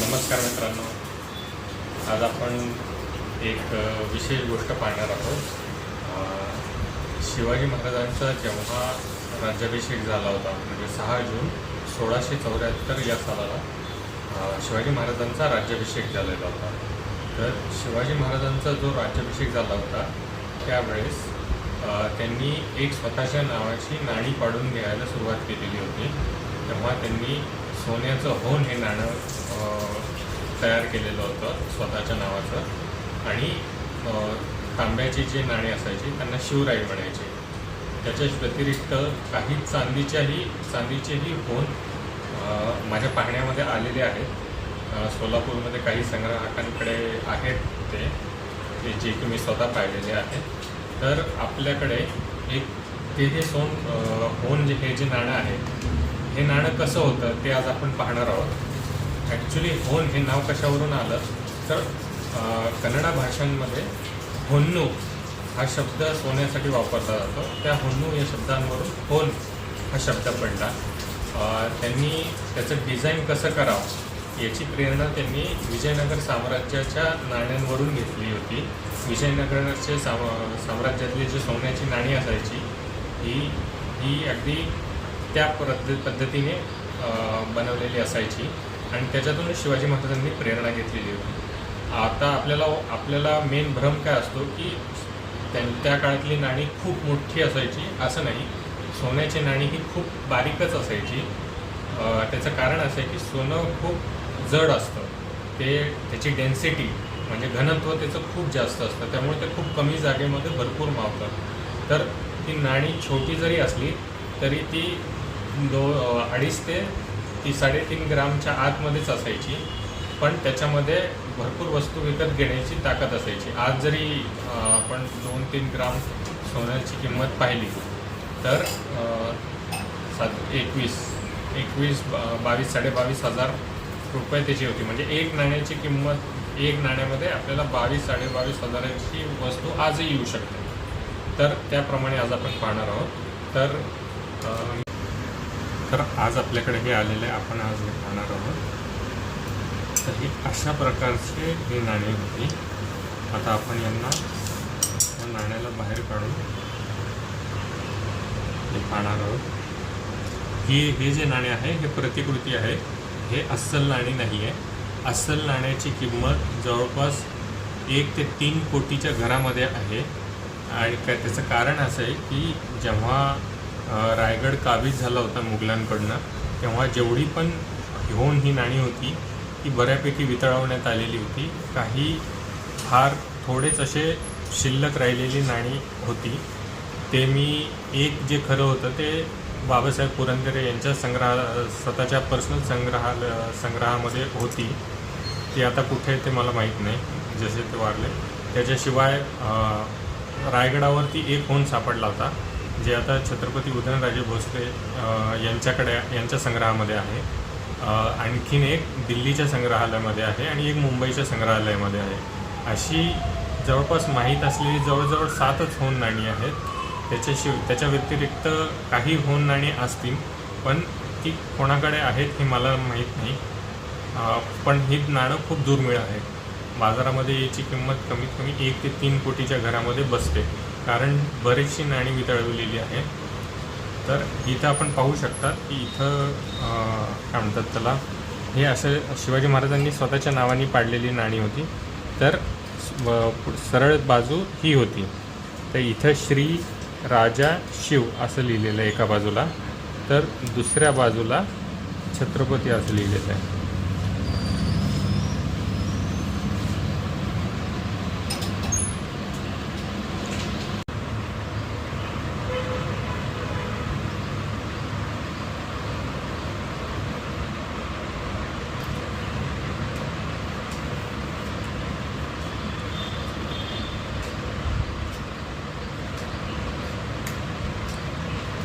नमस्कार मित्रांनो. आज आपण एक विशेष गोष्ट पाहणार आहोत. शिवाजी महाराजांचा जेव्हा राज्याभिषेक झाला होता म्हणजे सहा जून सोळाशे चौऱ्याहत्तर या सालाला शिवाजी महाराजांचा राज्याभिषेक झालेला होता. तर शिवाजी महाराजांचा जो राज्याभिषेक झाला होता त्यावेळेस त्यांनी एक स्वतःच्या नावाची नाणी पाडून घ्यायला सुरुवात केलेली होती. तेव्हा त्यांनी सोन्याचं होन हे नाणं तयार केलेलं होतं स्वतःच्या नावाचं. आणि तांब्याची जे नाणी असायची त्यांना शिवराई म्हणायचे. त्याच्याच व्यतिरिक्त काही चांदीच्याही चांदीचेही होन माझ्या पाहण्यामध्ये आलेले आहेत. सोलापूरमध्ये काही संग्राहकांकडे आहेत ते ते जे की मी स्वतः पाहिलेले आहेत. तर आपल्याकडे एक ते हे सोन होन जे हे जे नाणं आहे हे नाणं कसं होतं ते आज आपण पाहणार आहोत. ॲक्च्युली होन हे नाव कशावरून आलं? तर कन्नडा भाषांमध्ये होन्नू हा शब्द सोन्यासाठी वापरला जातो. त्या होन्नू या शब्दांवरून होन हा शब्द पडला. त्यांनी त्याचं डिझाईन कसं करावं याची प्रेरणा त्यांनी विजयनगर साम्राज्याच्या नाण्यांवरून घेतली होती. विजयनगरचे साम साम्राज्यातली जी सोन्याची नाणी असायची ही ही अगदी त्या पद्ध पद्धतीने बनवलेली असायची. आणि त्याच्यातूनच शिवाजी महाराजांनी प्रेरणा घेतलेली होती. आता आपल्याला आपल्याला मेन भ्रम काय असतो की त्यां त्या काळातली नाणी खूप मोठी असायची असं नाही. सोन्याची नाणी ही खूप बारीकच असायची. त्याचं कारण असं आहे की सोनं खूप जड असतं. ते त्याची डेन्सिटी म्हणजे घनत्व त्याचं खूप जास्त असतं. त्यामुळे ते खूप कमी जागेमध्ये भरपूर मावतं तर ती नाणी छोटी जरी असली तरी ती दो अडीच ते ती साडेतीन ग्रामच्या आतमध्येच असायची. पण त्याच्यामध्ये भरपूर वस्तू विकत घेण्याची ताकद असायची. आज जरी आपण दोन तीन ग्राम सोन्याची किंमत पाहिली तर सात एकवीस एकवीस बावीस साडेबावीस हजार रुपये त्याची होती. म्हणजे एक नाण्याची किंमत एक नाण्यामध्ये आपल्याला बावीस साडेबावीस हजाराची वस्तू आजही येऊ शकते. तर त्याप्रमाणे आज आपण पाहणार आहोत. तर तर आज आपल्याकडे हे आलेले आहे आपण आज हे पाहणार आहोत. तर ही अशा प्रकारचे ही नाणी होती. आता आपण यांना या नाण्याला बाहेर काढून हे पाहणार आहोत. ही हे जे नाणे आहे हे प्रतिकृती आहे. हे अस्सल नाणी नाही आहे अस्सल नाण्याची किंमत जवळपास एक ते तीन कोटीच्या घरामध्ये आहे. आणि काय त्याचं कारण असं आहे की जेव्हा रायगड काबीज झाला होता मुघलांकडनं तेव्हा जेवढी पण घेऊन ही नाणी होती ती बऱ्यापैकी वितळवण्यात आलेली होती. काही फार थोडेच असे शिल्लक राहिलेली नाणी होती. ते मी एक जे खरं होतं ते बाबासाहेब पुरंदरे यांच्या संग्रहा स्वतःच्या पर्सनल संग्रहालय संग्रहामध्ये होती. ती आता कुठे ते मला माहीत नाही जसे ते वारले. त्याच्याशिवाय रायगडावरती एक होन सापडला होता. जे आता छत्रपती उदयनराजे भोसले यांच्याकडे यांच्या संग्रहामध्ये आहे. आणखीन एक दिल्लीच्या संग्रहालयामध्ये आहे आणि एक मुंबईच्या संग्रहालयामध्ये आहे. अशी जवळपास माहीत असलेली जवळजवळ सातच होन नाणी आहेत. त्याच्याशिव त्याच्या व्यतिरिक्त काही होन नाणी असतील पण ती कोणाकडे आहेत हे मला माहीत नाही. पण ही नाणं खूप दुर्मिळ आहे बाजारामध्ये याची किंमत कमीत कमी एक ते तीन कोटीच्या घरामध्ये बसते. कारण बरीचशी नाणी वितळवलेली आहे तर इथं आपण पाहू शकता की इथं काय म्हणतात त्याला हे असं शिवाजी महाराजांनी स्वतःच्या नावाने पाडलेली नाणी होती. तर सरळ बाजू ही होती. तर इथं श्री राजा शिव असं लिहिलेलं आहे एका बाजूला. तर दुसऱ्या बाजूला छत्रपती असं लिहिलेलं आहे.